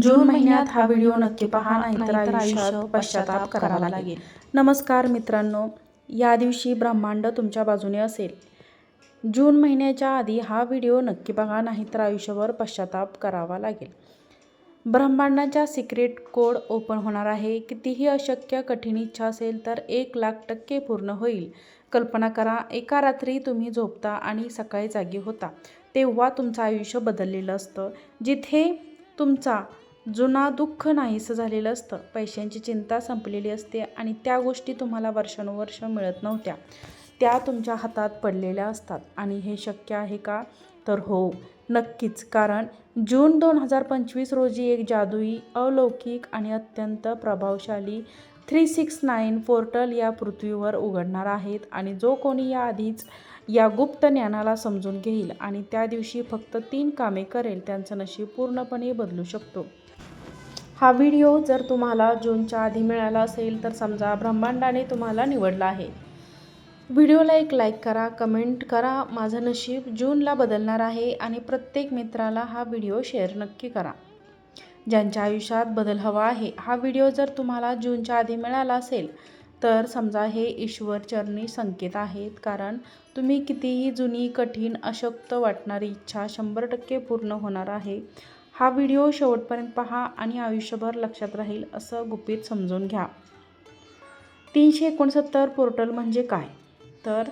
जून महिन्यात हा व्हिडिओ नक्की पहा नाहीतर आयुष्यात पश्चाताप करावा लागेल. नमस्कार मित्रांनो या दिवशी ब्रह्मांड तुमच्या बाजूने असेल. जून महिन्याच्या आधी हा व्हिडिओ नक्की बघा नाहीतर आयुष्यभर पश्चाताप करावा लागेल. ब्रह्मांडाच्या सिक्रेट कोड ओपन होणार आहे. कितीही अशक्य कठीण इच्छा असेल तर एक लाख टक्के पूर्ण होईल. कल्पना करा एका रात्री तुम्ही झोपता आणि सकाळी जागी होता. तेव्हा तुमचं आयुष्य बदललेलं असतं. जिथे तुमचा जुना दुःख नाहीसं झालेलं असतं. पैशांची चिंता संपलेली असते आणि त्या गोष्टी तुम्हाला वर्षानुवर्ष मिळत नव्हत्या. त्या तुमच्या हातात पडलेल्या असतात. आणि हे शक्य आहे का? तर हो नक्कीच. कारण जून दोन हजार पंचवीस रोजी एक जादुई अलौकिक आणि अत्यंत प्रभावशाली थ्री सिक्स नाईन पोर्टल या पृथ्वीवर उघडणार आहेत आणि जो कोणी याआधीच या गुप्त ज्ञानाला समजून घेईल आणि त्या दिवशी फक्त तीन कामे करेल त्यांचं नशीब पूर्णपणे बदलू शकतो. हा व्हिडिओ जर तुम्हाला जूनच्या आधी मिळाला असेल तर समजा ब्रह्मांडाने तुम्हाला निवडला आहे. व्हिडिओला एक लाईक करा कमेंट करा. माझं नशीब जूनला बदलणार आहे आणि प्रत्येक मित्राला हा व्हिडिओ शेअर नक्की करा. ज्यांच्या आयुष्यात बदल हवा आहे हा व्हिडिओ जर तुम्हाला जूनच्या आधी मिळाला असेल तर समजा हे ईश्वरचरणी संकेत आहेत. कारण तुम्ही कितीही जुनी कठीण अशक्त वाटणारी इच्छा शंभर टक्के पूर्ण होणार आहे. हा व्हिडिओ शेवटपर्यंत पहा आणि आयुष्यभर लक्षात राहील असं गुपित समजून घ्या. तीनशे एकोणसत्तर पोर्टल म्हणजे काय? तर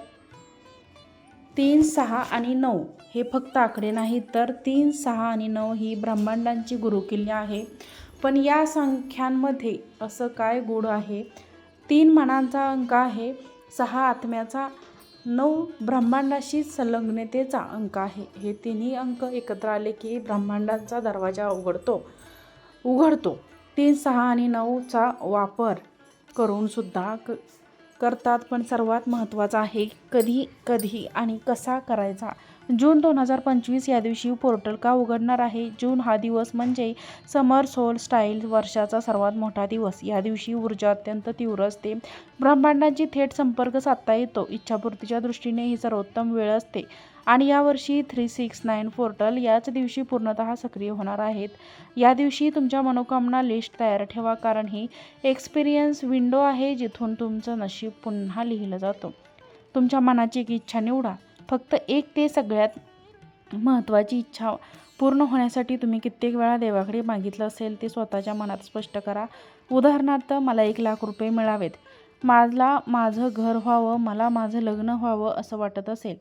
तीन सहा आणि नऊ हे फक्त आकडे नाहीत तर तीन सहा आणि नऊ ही ब्रह्मांडांची गुरुकिल्ली आहे. पण या संख्यांमध्ये असं काय गुढ आहे? तीन मनांचा अंक आहे सहा आत्म्याचा नऊ ब्रह्मांडाशी संलग्नतेचा अंक आहे. हे तिन्ही अंक एकत्र आले की ब्रह्मांडाचा दरवाजा उघडतो. उघडतो. तीन सहा आणि नऊचा वापर करूनसुद्धा क करतात पण सर्वात महत्त्वाचा आहे कधी कधी आणि कसा करायचा. जून दोन हजार पंचवीस या दिवशी पोर्टल का उघडणार आहे? जून हा दिवस म्हणजे समर सोल स्टाईल वर्षाचा सर्वात मोठा दिवस. या दिवशी ऊर्जा अत्यंत तीव्र असते. ब्रह्मांडाची थेट संपर्क साधता येतो. इच्छापूर्तीच्या दृष्टीने ही सर्वोत्तम वेळ असते. आणि यावर्षी थ्री सिक्स नाईन पोर्टल याच दिवशी पूर्णतः सक्रिय होणार आहेत. या दिवशी तुमच्या मनोकामना लिस्ट तयार ठेवा कारण ही एक्सपिरियन्स विंडो आहे जिथून तुमचं नशीब पुन्हा लिहिलं जातं. तुमच्या मनाची एक इच्छा निवडा. फक्त एक ते सगळ्यात महत्त्वाची इच्छा पूर्ण होण्यासाठी तुम्ही कित्येक वेळा देवाकडे मागितलं असेल ते स्वतःच्या मनात स्पष्ट करा. उदाहरणार्थ मला एक लाख रुपये मिळावेत. मला माझं घर व्हावं मला माझं लग्न व्हावं असं वाटत असेल.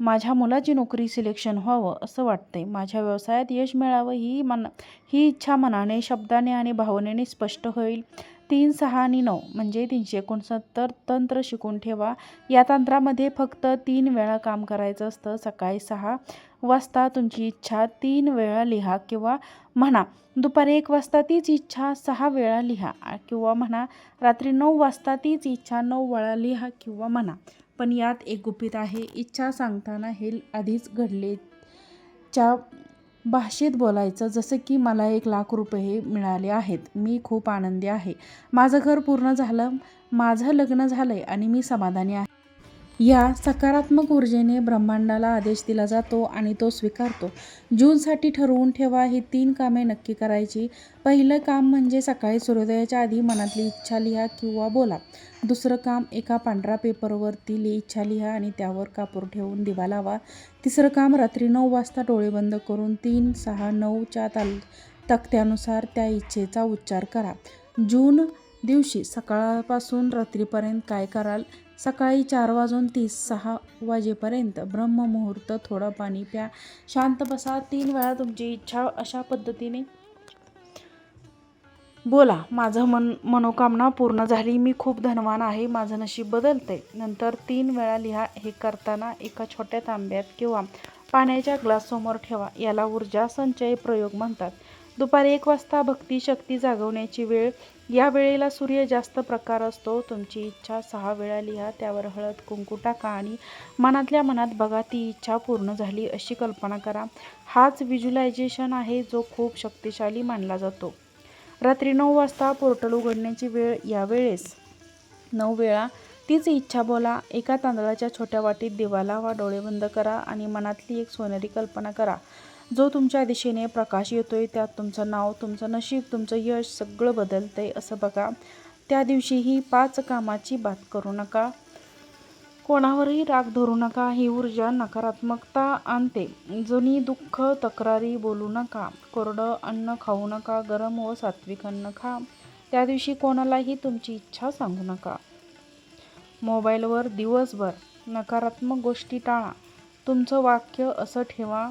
माझ्या मुलाची नोकरी सिलेक्शन व्हावं असं वाटतंय. माझ्या व्यवसायात यश मिळावं ही मन ही इच्छा मनाने शब्दाने आणि भावनेने स्पष्ट होईल. तीन सहा आणि नऊ म्हणजे तीनशे एकोणसत्तर तंत्र शिकून ठेवा. या तंत्रामध्ये फक्त तीन वेळा काम करायचं असतं. सकाळी सहा वाजता तुमची इच्छा तीन वेळा लिहा किंवा म्हणा दुपारी एक वाजता तीच इच्छा सहा वेळा लिहा किंवा म्हणा रात्री नऊ वाजता तीच इच्छा नऊ वेळा लिहा किंवा म्हणा. पण यात एक गुपित आहे. इच्छा सांगताना हे आधीच घडले. च्या भाषेत बोलायचं जसं की मला एक लाख रुपये मिळाले आहेत. मी खूप आनंदी आहे. माझं घर पूर्ण झालं माझं लग्न झालं आहे आणि मी समाधानी आहे. या सकारात्मक ऊर्जेने ब्रह्मांडाला आदेश दिला जातो आणि तो स्वीकारतो. जूनसाठी ठरवून ठेवा ही तीन कामे नक्की करायची. पहिलं काम म्हणजे सकाळी सूर्योदयाच्या आधी मनातली इच्छा लिहा किंवा बोला. दुसरं काम एका पांढऱ्या पेपरवरती लि इच्छा लिहा आणि त्यावर कापूर ठेवून दिवा लावा. तिसरं काम रात्री नऊ वाजता डोळे बंद करून तीन सहा नऊच्या ताल तक्त्यानुसार त्या इच्छेचा उच्चार करा. जून दिवशी सकाळपासून रात्रीपर्यंत काय कराल? सकाळी चार वाजून तीस सहा वाजेपर्यंत ब्रह्ममुहूर्त थोडं पाणी प्या शांत बसा. तीन वेळा तुमची इच्छा अशा पद्धतीने. बोला माझं मन मनोकामना पूर्ण झाली. मी खूप धनवान आहे. माझं नशीब बदलते नंतर तीन वेळा लिहा हे करताना एका छोट्या तांब्यात किंवा पाण्याच्या ग्लाससमोर ठेवा. याला ऊर्जा संचय प्रयोग म्हणतात. दुपारी एक वाजता भक्ती शक्ती जागवण्याची वेळ. या वेळेला सूर्य जास्त प्रकार असतो. तुमची इच्छा सहा वेळा लिहा त्यावर हळद कुंकू टाका आणि मनातल्या मनात बघा ती इच्छा पूर्ण झाली अशी कल्पना करा. हाच व्हिज्युलायझेशन आहे जो खूप शक्तिशाली मानला जातो. रात्री नऊ वाजता पोर्टल उघडण्याची वेळ यावेळेस नऊ वेळा. तीच इच्छा बोला. एका तांदळाच्या छोट्या वाटीत दिवा लावा डोळे बंद करा आणि मनातली एक सोनेरी कल्पना करा. जो तुमच्या दिशेने प्रकाश येतो आहे त्यात तुमचं नाव तुमचं नशीब तुमचं यश सगळं बदलतं आहे असं बघा. त्या दिवशीही पाच कामाची बात करू नका. कोणावरही राग धरू नका ही ऊर्जा नकारात्मकता आणते. जुनी दुःख तक्रारी बोलू नका. कोरडं अन्न खाऊ नका गरम व सात्विक अन्न खा. त्या दिवशी कोणालाही तुमची इच्छा सांगू नका. मोबाईलवर दिवसभर नकारात्मक गोष्टी टाळा. तुमचं वाक्य असं ठेवा.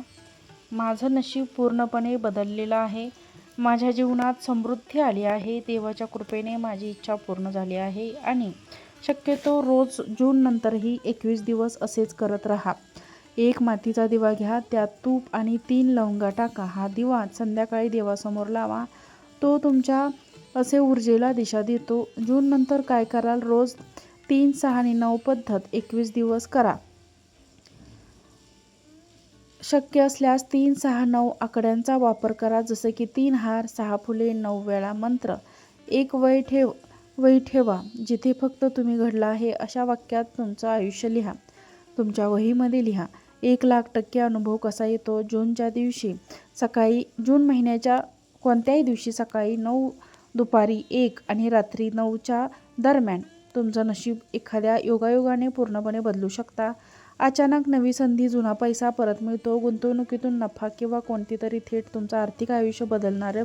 माझं नशीब पूर्णपणे बदललेलं आहे. माझ्या जीवनात समृद्धी आली आहे. देवाच्या कृपेने माझी इच्छा पूर्ण झाली आहे. आणि शक्यतो रोज जूननंतरही एकवीस दिवस असेच करत राहा. एक मातीचा दिवा घ्या. त्यात तूप आणि तीन लवंगा टाका. हा दिवा संध्याकाळी देवासमोर लावा. तो तुमच्या असे ऊर्जेला दिशा देतो. जूननंतर काय कराल? रोज तीन सहा आणि नऊ पद्धत एकवीस दिवस करा. शक्य असल्यास तीन सहा नऊ आकड्यांचा वापर करा जसं की तीन हार सहा फुले नऊ वेळा मंत्र. एक वय ठेव वही ठेवा जिथे फक्त तुम्ही घडला आहे अशा वाक्यात तुमचं आयुष्य लिहा. तुमच्या वहीमध्ये लिहा एक लाख टक्के अनुभव कसा येतो? जूनच्या दिवशी सकाळी जून महिन्याच्या कोणत्याही दिवशी सकाळी नऊ दुपारी एक आणि रात्री नऊच्या दरम्यान तुमचं नशीब एखाद्या योगायोगाने पूर्णपणे बदलू शकता. अचानक नवी संधी जुना पैसा परत मिळतो. गुंतवणुकीतून नफा किंवा कोणती तरी थेट तुमचं आर्थिक आयुष्य बदलणारे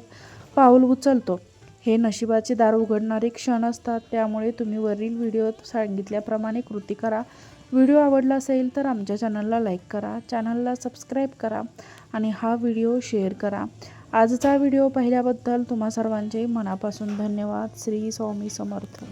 पाऊल उचलतो. हे नशिबाचे दार उघडणारे क्षण असतात. त्यामुळे तुम्ही वरील व्हिडिओत सांगितल्याप्रमाणे कृती करा. व्हिडिओ आवडला असेल तर आमच्या चॅनलला लाईक करा चॅनलला सबस्क्राईब करा आणि हा व्हिडिओ शेअर करा. आजचा व्हिडिओ पाहिल्याबद्दल तुम्हा सर्वांचे मनापासून धन्यवाद. श्री स्वामी समर्थ.